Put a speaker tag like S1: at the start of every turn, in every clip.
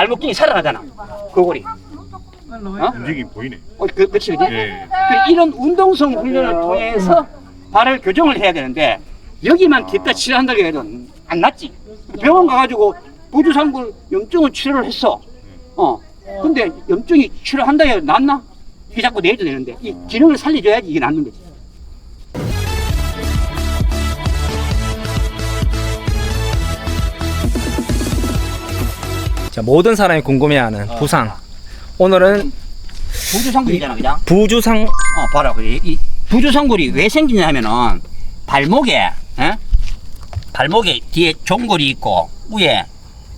S1: 발목筋이 살아나잖아. 거골이. 어?
S2: 움직임 보이네.
S1: 어, 그, 그치, 그치?
S2: 예.
S1: 그 이런 운동성 훈련을 통해서 발을 교정을 해야 되는데 여기만 뒷다 치료한다고 해도 안 낫지. 병원 가가지고 부주상골 염증을 치료를 했어. 어. 근데 염증이 치료한다 해도 낫나? 이게 자꾸 내도 되는데 이 기능을 살려줘야지 이게 낫는 거지.
S3: 자, 모든 사람이 궁금해하는 부상. 오늘은
S1: 부주상골이잖아, 그냥.
S3: 부주상
S1: 어, 봐라. 그 이, 이 부주상골이 왜 생기냐면은 발목에, 에? 발목에 뒤에 종골이 있고 위에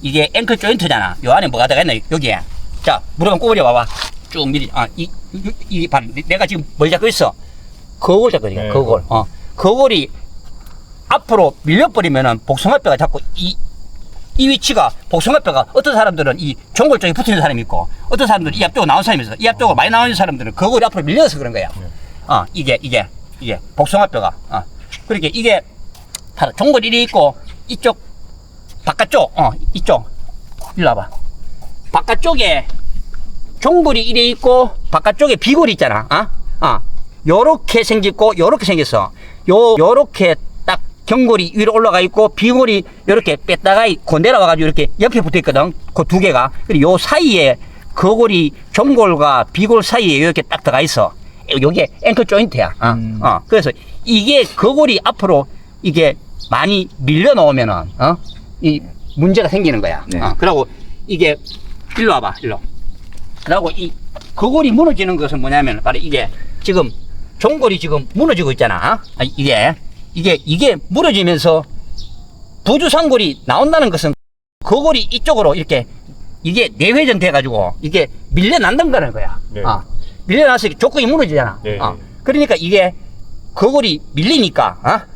S1: 이게 앵클 조인트잖아. 요 안에 뭐가 들어가 있나 여기에. 자, 무릎 한번 구부려 봐봐. 쭉 미리. 아, 이, 이, 이 발, 내가 지금 뭘 잡고 있어? 거울 잡거든요.
S2: 네.
S1: 거울. 어, 거울이 앞으로 밀려버리면은 복숭아뼈가 자꾸 이, 이 위치가 복숭아뼈가 어떤 사람들은 이 종골 쪽에 붙어 있는 사람이 있고 어떤 사람들은 이 앞쪽으로 나온 사람이 있어. 이 앞쪽으로 많이 나오는 사람들은 거울이 앞으로 밀려서 그런 거야. 어, 이게, 이게, 이게 복숭아뼈가. 어. 그렇게 이게 바로 종골이 이리 있고 이쪽 바깥쪽, 어, 이쪽. 일로 와봐. 바깥쪽에 종골이 이리 있고 바깥쪽에 비골이 있잖아. 어? 어. 요렇게 생겼고 요렇게 생겼어. 요 요렇게 딱 경골이 위로 올라가 있고 비골이 요렇게 뺐다가 고 내려와 가지고 이렇게 옆에 붙어 있거든. 그 두 개가. 그리고 요 사이에 거골이 종골과 비골 사이에 이렇게 딱 들어가 있어. 요게 앵클 조인트야. 어?
S3: 음.
S1: 어. 그래서 이게 거골이 앞으로 이게 많이 밀려 놓으면은 어? 이 문제가 생기는 거야.
S3: 네.
S1: 어. 그리고 이게 일로 와봐. 일로. 그리고 이 거골이 무너지는 것은 뭐냐면 바로 이게 지금 종골이 지금 무너지고 있잖아. 아, 이게 이게 이게 무너지면서 부주상골이 나온다는 것은 거골이 이쪽으로 이렇게 이게 내회전 돼가지고 이게 밀려난다는 거야.
S2: 네.
S1: 아, 밀려나서 이렇게 족근이 무너지잖아.
S2: 네.
S1: 아, 그러니까 이게 거골이 밀리니까 아,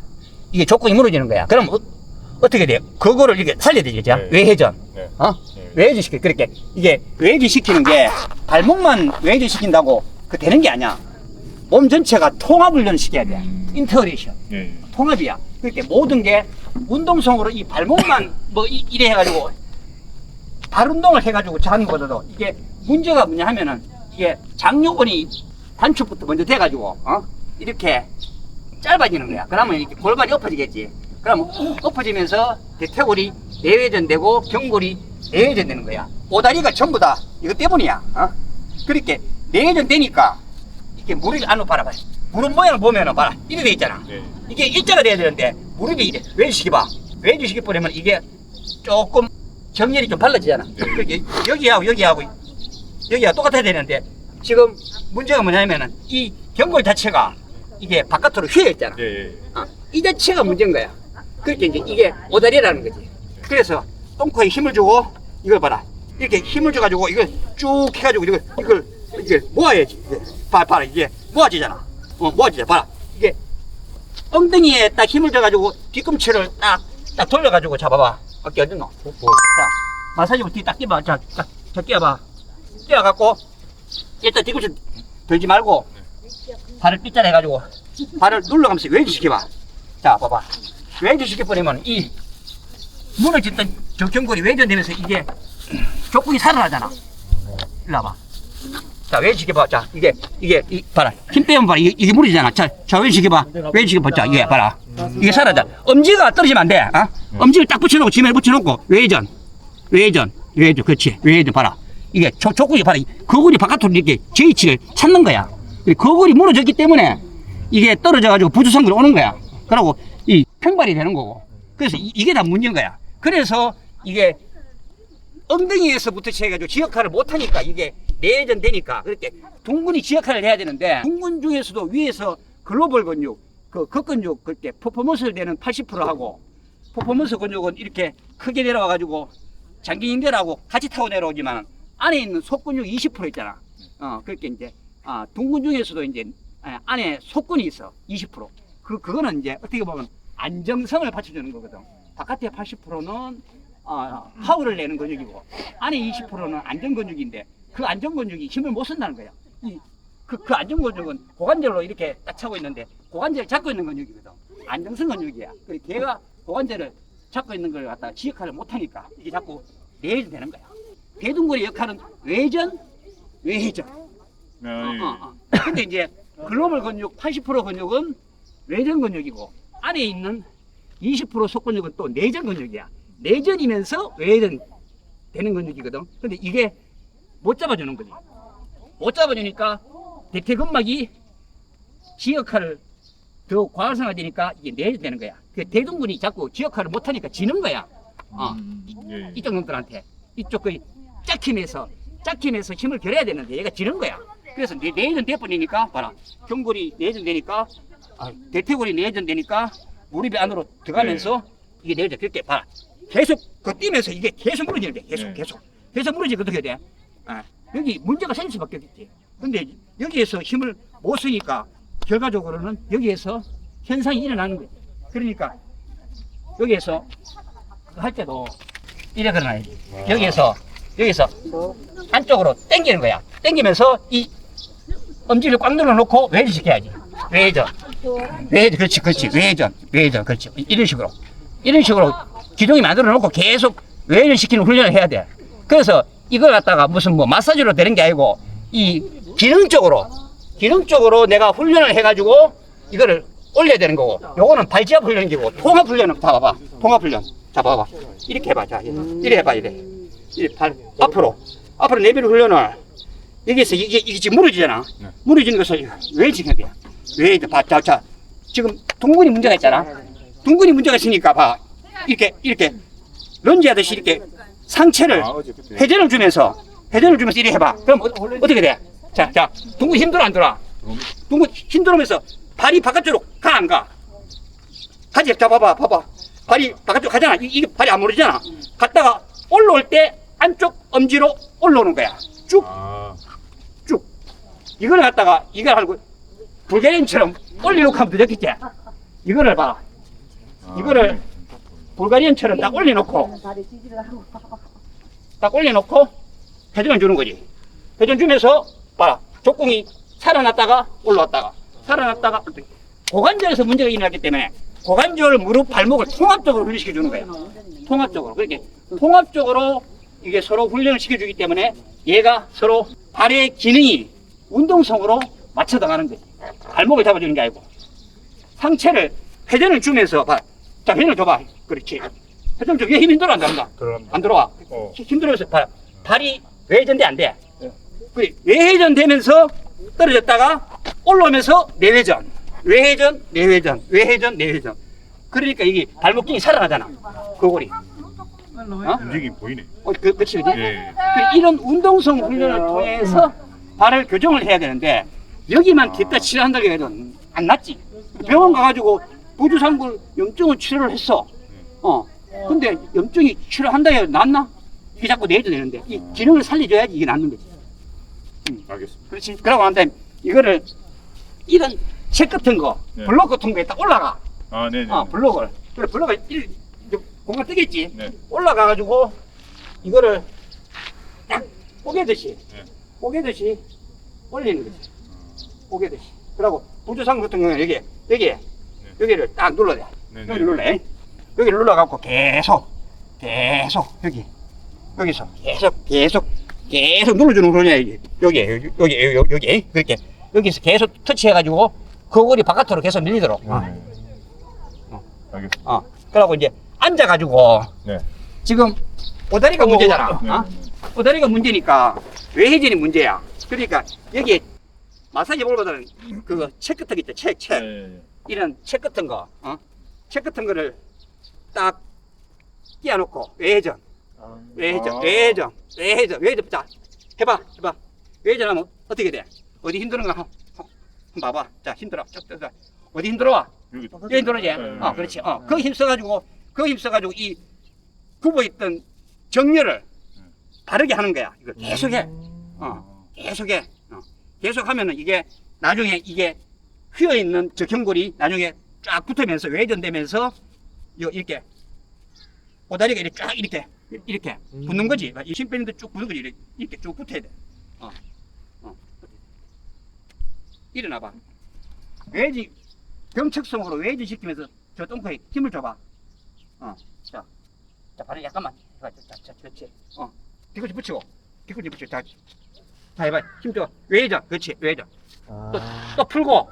S1: 이게 족근이 무너지는 거야. 그럼 어, 어떻게 돼요? 그거를 이렇게 살려야 되죠. 그죠?
S2: 네.
S1: 외회전.
S2: 네.
S1: 어?
S2: 네.
S1: 외회전 시켜. 그렇게 이게 외회전 시키는 게 발목만 외회전 시킨다고 그 되는 게 아니야. 몸 전체가 통합 훈련을 시켜야 돼. 인터그레이션.
S2: 예.
S1: 통합이야. 그렇게 모든 게 운동성으로 이 발목만 뭐 이- 이래 해가지고 발 운동을 해가지고 자는 것보다도 이게 문제가 뭐냐 하면은 이게 장요근이 단축부터 먼저 돼가지고 어? 이렇게 짧아지는 거야. 그러면 이렇게 골반이 엎어지겠지. 그러면 엎어지면서 대퇴골이 내외전되고 경골이 내외전되는 거야. 오다리가 전부 다 이것 때문이야. 어? 그렇게 내외전되니까 이렇게 무릎이 안으로 바라봐. 무릎 모양을 보면은 봐라. 이래 돼 있잖아.
S2: 네.
S1: 이게 일자가 돼야 되는데 무릎이 이래 왼식이 봐 왼식이 보려면 이게 조금 정렬이 좀 발라지잖아 그게 여기하고 여기하고 여기하고 똑같아야 되는데 지금 문제가 뭐냐면은 이 경골 자체가 이게 바깥으로 휘어 있잖아
S2: 예. 예.
S1: 어, 이 자체가 문제인 거야 그렇게 이제 이게 오다리라는 거지 그래서 똥코에 힘을 주고 이걸 봐라 이렇게 힘을 줘가지고 이걸 쭉 해가지고 이걸 이걸 이게 모아야지 이게 봐 봐라 이게 모아지잖아 어 모아지잖아 봐라 이게 엉덩이에 딱 힘을 줘가지고 뒤꿈치를 딱, 딱 돌려가지고 잡아봐. 어깨 어딨노? 자, 마사지고 뒤딱 끼봐. 자, 딱, 자, 끼워봐. 끼워갖고, 일단 뒤꿈치 들지 말고, 발을 삐짜리 해가지고, 발을 눌러가면서 왼지 시켜봐. 자, 봐봐. 왼지 시켜버리면 이, 무너졌던 저 경골이 외전되면서 이게 족근이 살아나잖아. 일로 와봐. 자, 왼 시켜봐. 자, 이게, 이게, 이, 봐라. 힘 빼면 봐라. 이게, 이게 무리잖아. 자, 자, 왼 시켜봐. 왼 시켜봐. 자, 이게, 봐라. 이게 살아나. 엄지가 떨어지면 안 돼. 어? 엄지를 딱 붙여놓고, 지면에 붙여놓고, 외전. 외전. 외전. 그렇지. 외전. 봐라. 이게, 조, 조국이 봐라. 거울이 바깥으로 이렇게 J치를 찾는 거야. 그리고 거울이 무너졌기 때문에 이게 떨어져가지고 부주상으로 오는 거야. 그러고 이 평발이 되는 거고. 그래서 이, 이게 다 문제인 거야. 그래서 이게 엉덩이에서부터 시작해가지고 지역화를 못하니까 이게 내전 되니까 그렇게 둥근이 지역화를 해야 되는데 둥근 중에서도 위에서 글로벌 근육, 그 극근육 그렇게 퍼포먼스를 내는 80%하고 퍼포먼스 근육은 이렇게 크게 내려와 가지고 장기 인대라고 같이 타고 내려오지만 안에 있는 속근육 20% 있잖아. 어 그렇게 이제 아 둥근 중에서도 이제 아, 안에 속근이 있어 20%. 그 그거는 이제 어떻게 보면 안정성을 받쳐주는 거거든. 바깥에 80%는 어, 파워를 내는 근육이고 안에 20%는 안정 근육인데 그 안정 근육이 힘을 못 쓴다는 거야. 이, 그, 그 안정 근육은 고관절로 이렇게 딱 차고 있는데 고관절을 잡고 있는 근육이거든. 안정성 근육이야. 그래 걔가 고관절을 잡고 있는 걸 갖다가 지역화를 못 하니까 이게 자꾸 내일 되는 거야. 대둔근의 역할은 외전, 외회전.
S2: 네,
S1: 어, 어, 어. 근데 이제 글로벌 근육 80% 근육은 외전 근육이고 안에 있는 20% 속근육은 또 내전 근육이야. 내전이면서 외전 되는 근육이거든. 근데 이게 못 잡아주는 거지. 못 잡아주니까 대퇴근막이 지 역할을 더 과활성화되니까 이게 내전되는 거야. 그 대둔근이 자꾸 지 역할을 못하니까 지는 거야. 어.
S2: 음, 예, 예.
S1: 이쪽 놈들한테 이쪽 그 짝힘에서 짝힘에서 힘을 겨뤄야 되는데 얘가 지는 거야. 그래서 내 내전 돼버리니까 봐라 경골이 내전 되니까 아, 대퇴골이 내전 되니까 무릎이 안으로 들어가면서 이게 내전 그렇게 봐라 계속 그 뛰면서 이게 계속 무너지는 데 계속
S2: 네.
S1: 계속 계속 무너지게 어떻게 돼? 아, 여기 문제가 생길 수밖에 없겠지. 근데 여기에서 힘을 못 쓰니까 결과적으로는 여기에서 현상이 일어나는 거야. 그러니까 여기에서 할 때도 이래 그러나야지. 여기에서 여기서 안쪽으로 당기는 거야. 당기면서 이 엄지를 꽉 눌러놓고 외전 시켜야지. 외전. 외전, 그렇지, 그렇지. 외전, 외전, 그렇지. 이런 식으로. 이런 식으로 기둥이 만들어 놓고 계속 외전 시키는 훈련을 해야 돼. 그래서 이걸 갖다가 무슨 뭐 마사지로 되는 게 아니고 이 기능적으로, 기능적으로 내가 훈련을 해가지고 이거를 올려야 되는 거고 요거는 발지압 훈련이고 통합 훈련은 다 봐봐. 통합 훈련. 자, 봐봐. 이렇게 해봐. 자, 이래 해봐, 이래. 이래 발, 앞으로. 앞으로 내비를 훈련을 여기서 이게, 이게 지금 무너지잖아.
S2: 네.
S1: 무너지는 것을 왜 지켜야 돼? 왜, 이제 봐, 자, 자. 지금 둥근이 문제가 있잖아. 둥근이 문제가 있으니까 봐. 이렇게, 이렇게, 런지 하듯이 이렇게 상체를
S2: 아.
S1: 회전을 주면서, 회전을 주면서 이렇게 해봐. 그럼 어, 어떻게 돼? 자, 자. 둥근 힘들어, 안 들어?
S2: 음.
S1: 둥근 힘들으면서 발이 바깥쪽으로 가, 안 가? 가지, 자, 봐봐, 봐봐. 발이 바깥쪽 가잖아. 이- 이게 발이 안 모르잖아. 갔다가 올라올 때 안쪽 엄지로 올라오는 거야. 쭉
S2: 아,
S1: 쭉. 이걸 갖다가 이걸 하고 불가리안처럼 올려놓고 하면 되겠지. 이거를 봐.
S2: 아,
S1: 이거를 불가리안처럼 딱 올려놓고 딱 올려놓고 회전을 주는 거지. 회전 주면서 봐라. 족궁이 살아났다가 올라왔다가 살아났다가 고관절에서 문제가 일어났기 때문에 고관절, 무릎, 발목을 통합적으로 훈련시켜 주는 거야. 통합적으로. 그렇게 통합적으로 이게 서로 훈련을 시켜주기 때문에 얘가 서로 발의 기능이 운동성으로 맞춰 나가는 거지. 발목을 잡아주는 게 아니고 상체를 회전을 주면서 봐. 자, 회전을 줘봐. 그렇지. 회전 줘. 왜 힘이 들어 안 들어간다?
S2: 들어갑니다.
S1: 안 들어와.
S2: 어.
S1: 힘- 힘들어서 봐. 발이 외전돼 안 돼. 그래 외회전 되면서 떨어졌다가 올라오면서 내회전, 외회전, 내회전, 외회전, 내회전. 그러니까 이게 발목筋이 살아나잖아. 그골이. 어?
S2: 움직임이 보이네.
S1: 어, 그, 그치, 그치?
S2: 예.
S1: 그 이런 운동성 훈련을 통해서 발을 교정을 해야 되는데 여기만 뒷다 치료한다고 해도 안 낫지. 병원 가가지고 부주상골 염증을 치료를 했어. 어. 근데 염증이 치료한다 해도 낫나? 이게 자꾸 내도 되는데 이 기능을 살려줘야지 이게 낫는 거지.
S2: 알겠습니다.
S1: 그렇지. 그러고 난 다음에 이거를 이런 책 같은 거,
S2: 네.
S1: 블록 같은 거에 딱 올라가.
S2: 아, 네네.
S1: 어, 블록을. 그래, 블록을 일, 공간 뜨겠지.
S2: 네.
S1: 올라가 가지고 이거를 딱 꼬개듯이
S2: 네.
S1: 꼬개듯이 올리는 거지 꼬개듯이 그리고 부주상 같은 경우는 여기 여기 여기를 딱 눌러야 돼
S2: 네,
S1: 여기
S2: 네.
S1: 눌러 여기를 눌러갖고 계속 계속 여기 여기서 계속 계속 계속 눌러주는 거냐 여기 여기 여기 여기 여기, 여기 그렇게 여기서 계속 터치해가지고 거울이 바깥으로 계속 밀리도록 어.
S2: 네. 알겠습니다.
S1: 어. 그러고 이제 앉아가지고
S2: 네.
S1: 지금 오다리가 문제잖아.
S2: 네.
S1: 어? 오다리가 문제니까 외회전이 문제야. 그러니까 여기 마사지 볼보다는 그거 거 있죠. 책, 책.
S2: 네.
S1: 이런 책 같은 거, 어? 책 같은 거를 딱 끼워놓고 외회전, 외회전,
S2: 아.
S1: 외회전, 외회전, 외회전. 자, 해봐, 해봐. 외회전하면 어떻게 돼? 어디 힘드는가? 한- 한번 봐봐. 자, 힘들어. 자, 자, 자. 어디 힘들어?
S2: 여기
S1: 여기 힘들어지? 어, 그렇지. 어, 그 힘써가지고, 그 힘써가지고 이 굽어있던 정렬을 바르게 하는 거야. 이걸 계속해. 어, 계속해. 어, 계속하면은 이게 나중에 이게 휘어있는 저 경골이 나중에 쫙 붙으면서 외전되면서 요 이렇게 오다리가 이렇게 쫙 이렇게 이렇게 붙는 거지. 이 심빼는데 쭉 붙는 거지. 이렇게, 이렇게 쭉 붙어야 돼. 어, 어. 일어나 봐. 외지 경측성으로 외지 시키면서 저 똥코에 힘을 줘봐. 어, 자, 자, 발을 약간만. 자, 자, 자, 그렇지. 어, 뒤꿈치 붙이고 뒤꿈치 붙이고 자, 자 해봐 힘 줘 외회전 그렇지 외회전 또, 또 풀고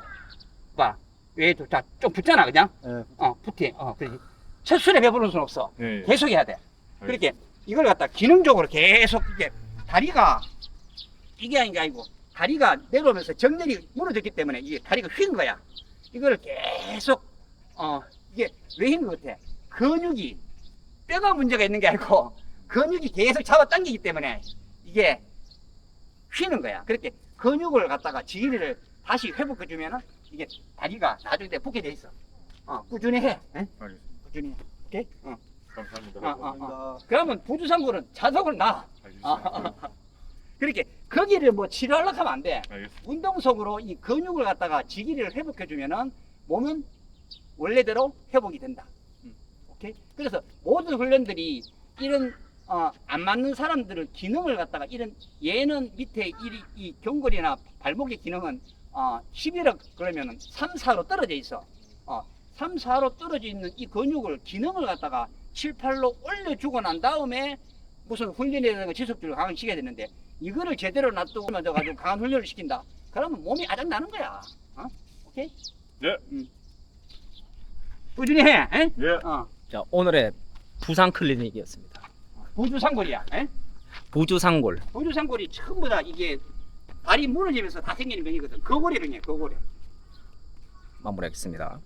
S1: 봐 외회전 자좀 붙잖아 그냥 어 붙이 어 그렇지 첫 술에 배부른 수는 없어
S2: 예. 예.
S1: 계속 해야 돼 그렇게 이걸 갖다 기능적으로 계속 이게 다리가 이게 아닌 게 아니고 다리가 내려오면서 정렬이 무너졌기 때문에 이게 다리가 휜 거야. 이걸 계속 어 이게 왜휜것 같아? 근육이 뼈가 문제가 있는 게 아니고 근육이 계속 잡아 당기기 때문에 이게 휘는 거야. 그렇게 근육을 갖다가 지기를 다시 회복해 주면은 이게 다리가 나중에 때 붙게 돼 있어. 어 꾸준히 해. 응?
S2: 알겠습니다.
S1: 꾸준히 해. 오케이? 어.
S2: 감사합니다.
S1: 어, 어, 어. 그러면 부주상구는 자석을 놔.
S2: 알겠습니다.
S1: 그렇게 거기를 뭐 치료하려고 하면 안 돼.
S2: 알겠습니다.
S1: 운동 속으로 이 근육을 갖다가 지기를 회복해 주면은 몸은 원래대로 회복이 된다. 음, 오케이? 그래서 모든 훈련들이 이런 어, 안 맞는 사람들을 기능을 갖다가 이런 얘는 밑에 이, 이 경골이나 발목의 기능은 어, 11억 그러면은 3, 4로 떨어져 있어. 어, 3, 4로 떨어져 있는 이 근육을 기능을 갖다가 7, 8로 올려주고 난 다음에 무슨 훈련이라든가 지속적으로 강화시켜야 되는데 이거를 제대로 놔두고 만져 가지고 강한 훈련을 시킨다. 그러면 몸이 아작 나는 거야. 어? 오케이?
S2: 네.
S1: 음. 꾸준히 해. 에?
S2: 예.
S1: 어.
S3: 자, 오늘의 부상 클리닉이었습니다.
S1: 부주상골이야. 에?
S3: 부주상골.
S1: 부주상골이 전부 다 이게 발이 무너지면서 다 생기는 병이거든. 거골이령이야. 거골이.
S3: 마무리하겠습니다.